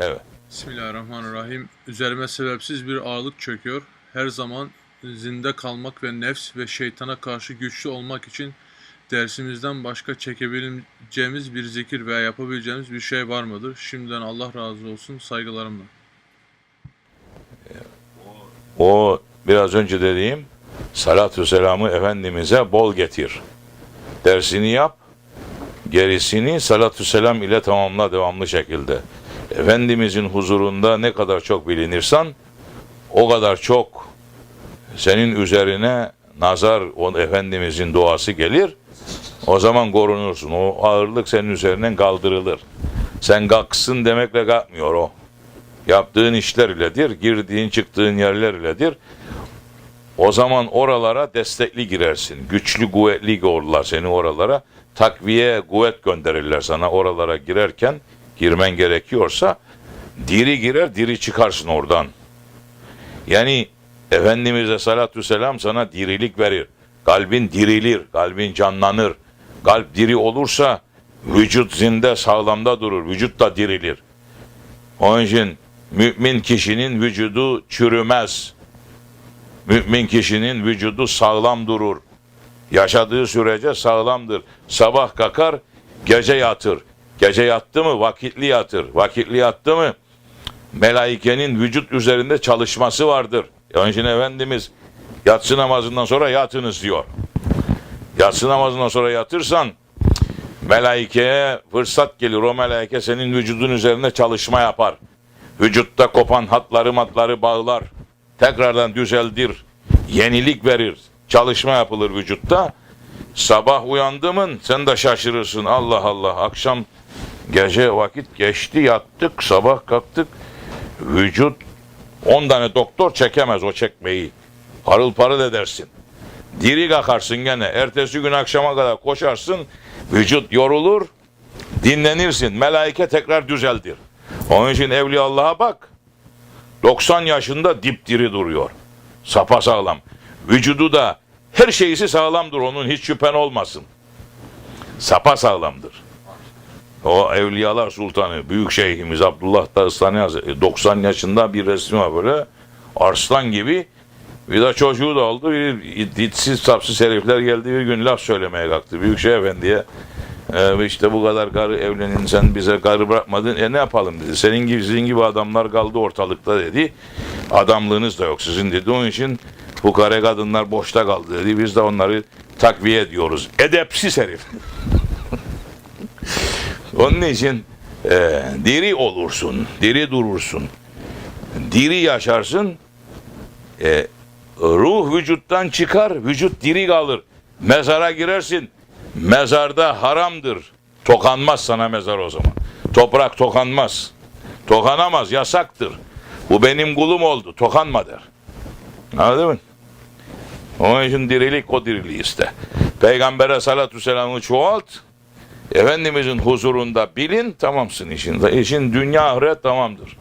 Evet. Bismillahirrahmanirrahim. Üzerime sebepsiz bir ağırlık çöküyor. Her zaman zinde kalmak ve nefs ve şeytana karşı güçlü olmak için dersimizden başka çekebileceğimiz bir zikir veya yapabileceğimiz bir şey var mıdır? Şimdiden Allah razı olsun. Saygılarımla. O biraz önce dediğim salatü selamı Efendimiz'e bol getir. Dersini yap, gerisini salatü selam ile tamamla devamlı şekilde. Efendimizin huzurunda ne kadar çok bilinirsen o kadar çok senin üzerine nazar o Efendimizin duası gelir. O zaman korunursun. O ağırlık senin üzerinden kaldırılır. Sen kalksın demekle kalkmıyor o. Yaptığın işler iledir, girdiğin çıktığın yerler iledir. O zaman oralara destekli girersin. Güçlü, kuvvetli olurlar seni oralara. Takviye, kuvvet gönderirler sana oralara girerken girmen gerekiyorsa diri girer, diri çıkarsın oradan. Yani Efendimiz'e salatü selam sana dirilik verir. Kalbin dirilir, kalbin canlanır. Kalp diri olursa vücut zinde sağlamda durur, vücut da dirilir. Onun için mümin kişinin vücudu çürümez. Mümin kişinin vücudu sağlam durur. Yaşadığı sürece sağlamdır. Sabah kalkar, gece yatır. Gece yattı mı vakitli yatır. Vakitli yattı mı melaikenin vücut üzerinde çalışması vardır. Onun için Efendimiz yatsı namazından sonra yatınız diyor. Yatsı namazından sonra yatırsan melaikeye fırsat gelir. O melaike senin vücudun üzerinde çalışma yapar. Vücutta kopan hatları matları bağlar. Tekrardan düzeldir. Yenilik verir. Çalışma yapılır vücutta. Sabah uyandımın sen de şaşırırsın. Allah Allah akşam gece vakit geçti yattık sabah kalktık. Vücut 10 tane doktor çekemez o çekmeyi. Parıl parıl edersin. Diri kalkarsın gene. Ertesi gün akşama kadar koşarsın. Vücut yorulur. Dinlenirsin. Melaike tekrar düzeldir. Onun için Evliya Allah'a bak. 90 yaşında dipdiri duruyor. Sapa sağlam. Vücudu da her şeysi sağlamdır onun hiç şüphen olmasın. Sapa sağlamdır. O Evliyalar Sultanı Büyük Şeyhimiz Abdullah Dağıstani Hazretleri 90 yaşında bir resmi var böyle arslan gibi bir de çocuğu da oldu. Bir ditsiz sapsız herifler geldi bir gün laf söylemeye kalktı. Büyükşehir Efendi'ye e, işte bu kadar karı evlenin sen bize karı bırakmadın. E ne yapalım dedi. Senin gibi sizin gibi adamlar kaldı ortalıkta dedi. Adamlığınız da yok sizin dedi. Onun için bu kare kadınlar boşta kaldı dedi. Biz de onları takviye ediyoruz. Edepsiz herif. Onun için e, diri olursun, diri durursun, diri yaşarsın, e, ruh vücuttan çıkar, vücut diri kalır. Mezara girersin, mezarda haramdır. Tokanmaz sana mezar o zaman. Toprak tokanmaz. Tokanamaz, yasaktır. Bu benim kulum oldu, tokanma der. Anladın mı? Onun için dirilik o diriliği iste. Peygamber'e salatü selamı çoğalt. Efendimizin huzurunda bilin tamamsın işin. İşin dünya ahiret tamamdır.